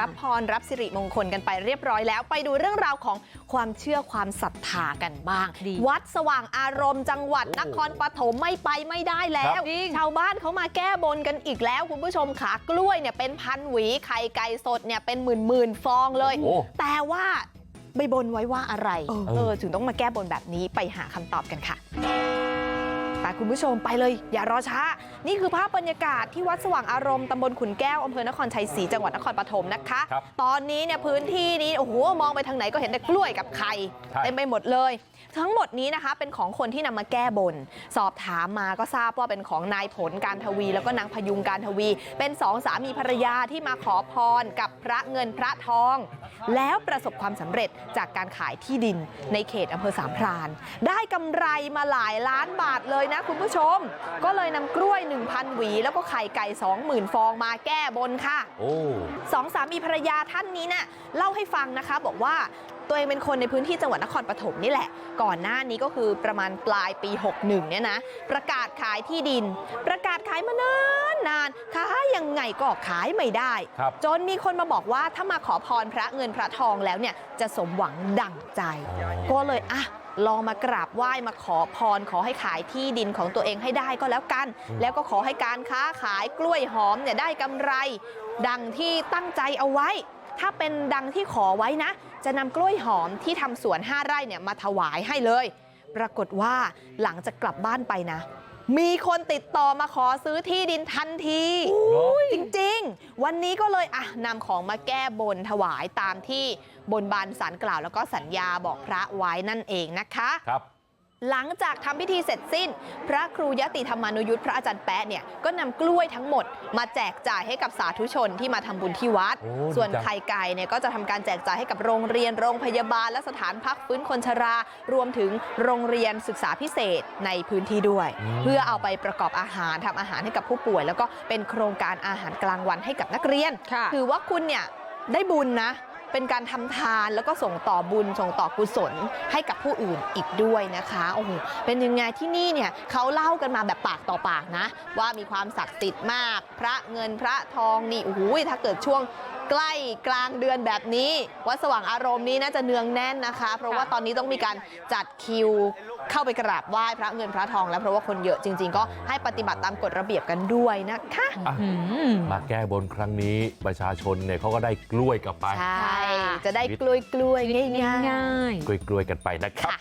รับพรรับสิริมงคลกันไปเรียบร้อยแล้วไปดูเรื่องราวของความเชื่อความศรัทธากันบ้างดีวัดสว่างอารมณ์จังหวัดนครปฐมไม่ไปไม่ได้แล้ครัวบชาวบ้านเขามาแก้บนกันอีกแล้วคุณผู้ชมขากล้วยเนี่ยเป็นพันหวีไข่ไก่สดเนี่ยเป็นหมื่นหมื่นๆฟองเลยโอ้แต่ว่าไปบนไว้ว่าอะไรเออเออถึงต้องมาแก้บนแบบนี้ไปหาคำตอบกันค่ะ ไปคุณผู้ชมไปเลยอย่ารอช้า นี่คือภาพบรรยากาศที่วัดสว่างอารมณ์ตำบลขุนแก้วอำเภอนครชัยศรีจังหวัดนครปฐมนะคะครับตอนนี้เนี่ยพื้นที่นี้โอ้โหมองไปทางไหนก็เห็นแต่กล้วยกับไข่ใช่เต็มไปหมดเลย ทั้งหมดนี้นะคะเป็นของคนที่นำมาแก้บน สอบถามมาก็ทราบว่าเป็นของนายผลการทวี แล้วก็นางพยุงการทวี เป็นสองสามีภรรยาที่มาขอพรกับพระเงินพระทอง แล้วประสบความสำเร็จจากการขายที่ดินในเขตอำเภอสามพราน ได้กำไรมาหลายล้านบาทเลยนะคุณผู้ชม ก็เลยนำกล้วย 1,000 หวี แล้วก็ไข่ไก่ 20,000 ฟองมาแก้บนค่ะโอ้สองสามีภรรยาท่านนี้น่ะเล่าให้ฟังนะคะ บอกว่าตัวเองเป็นคนในพื้นที่จังหวัดนครปฐมนี่แหละ ก่อนหน้านี้ก็คือประมาณปลายปี 61 เนี่ยนะ ประกาศขายที่ดิน ประกาศขายมานานนานขายยังไงก็ขายไม่ได้ครับจนมีคนมาบอกว่าถ้ามาขอพรพระเงินพระทองแล้วเนี่ยจะสมหวังดั่งใจ ก็เลยอะ ลองมากราบไหว้มาขอพรขอให้ขายที่ดินของตัวเองให้ได้ก็แล้วกันอืมแล้วก็ขอให้การค้าขายกล้วยหอมเนี่ยได้กำไร ดังที่ตั้งใจเอาไว้ ถ้าเป็นดังที่ขอไว้นะ จะนำกล้วยหอมที่ทำสวน5ไร่เนี่ยมาถวายให้เลย ปรากฏว่าหลังจากกลับบ้านไปนะ มีคนติดต่อมาขอซื้อที่ดินทันทีจริงๆ วันนี้ก็เลยอะนำของมาแก้บนถวายตามที่บนบานสารกล่าวแล้วก็สัญญาบอกพระไว้นั่นเองนะคะครับ หลังจากทำพิธีเสร็จสิ้น พระครูยติธรรมานุยุทธพระอาจารย์แป๊ะเนี่ยก็นำกล้วยทั้งหมด มาแจกจ่ายให้กับสาธุชนที่มาทำบุญที่วัดโอ้ส่วนดีจังไข่ไก่เนี่ยก็จะทำการแจกจ่ายให้กับโรงเรียนโรงพยาบาลและสถานพักฟื้นคนชรา รวมถึงโรงเรียนศึกษาพิเศษในพื้นที่ด้วย เพื่อเอาไปประกอบอาหารทำอาหารให้กับผู้ป่วย แล้วก็เป็นโครงการอาหารกลางวันให้กับนักเรียนค่ะถือว่าคุณเนี่ยได้บุญนะ เป็นการทำทานแล้วก็ส่งต่อบุญส่งต่อกุศลให้กับผู้อื่นอีกด้วยนะคะโอ้โหเป็นยังไงที่นี่เนี่ยเขาเล่ากันมาแบบปากต่อปากนะ ว่ามีความศักดิ์สิทธิ์มาก พระเงินพระทองนี่โอ้โหถ้าเกิดช่วง ใกล้กลางเดือนแบบนี้ วัดสว่างอารมณ์นี้น่าจะเนืองแน่นนะคะ เพราะว่าตอนนี้ต้องมีการจัดคิวเข้าไปกราบไหว้พระเงินพระทอง แล้วเพราะว่าคนเยอะจริง ๆ ก็ให้ปฏิบัติตามกฎระเบียบกันด้วยนะคะอะอืมมาแก้บนครั้งนี้ประชาชนเนี่ยเขาก็ได้กล้วยกลับไปใช่จะได้กล้วยกล้วยๆง่ายๆง่ายกล้วยๆกันไปนะครับ